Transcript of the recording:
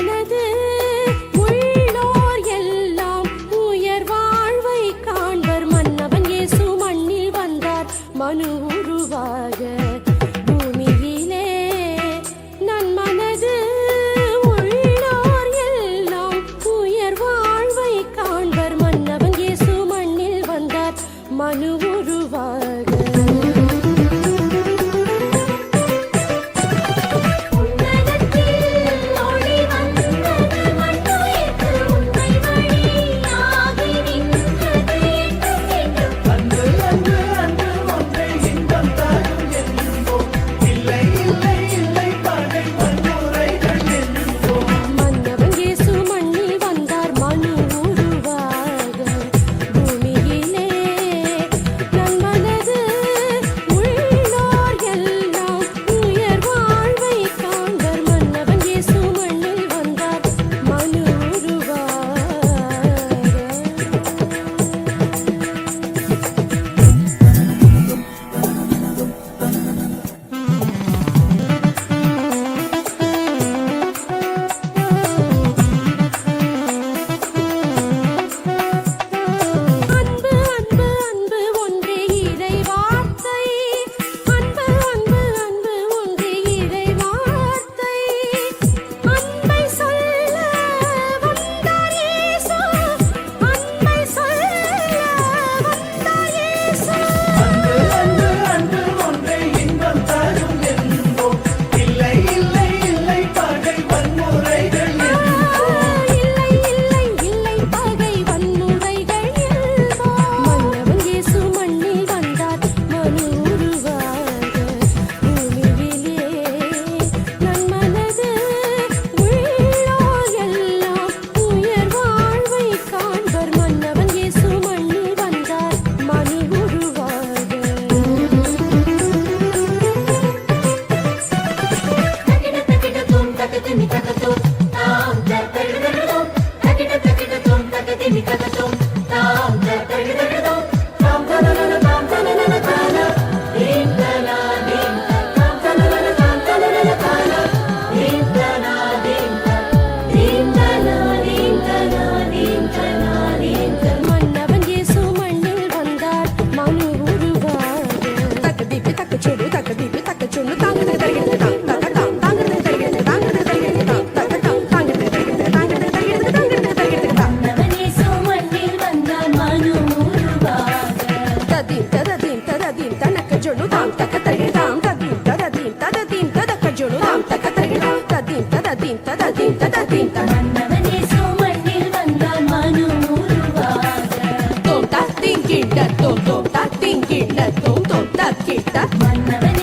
我的。தக்கச்சூடு தக்கதீப்பி தக்கச்சூடு தாங்கிறது தருகிறது தாங் தக்கதாம் தாங்கிறது தருகிறது தாங்கிறது தருகிறது. தாங் தக்கதாம் தாங்கிறது தருகிறது தாங்கிறது தருகிறது தாங்கிறது தருகிறது. தாங் ததீம் தததீம் தததீம் தனக்க ஜொனு தாம். தக்க தருகிறது தாம் ததீம் தததீம் தததீம் ததக்க ஜொனு தாம் தக்க தருகிறது ததீம் தோம் தத்தீம் கிட்ட தோம் தோம் தத்தீம் கிட்ட தோம்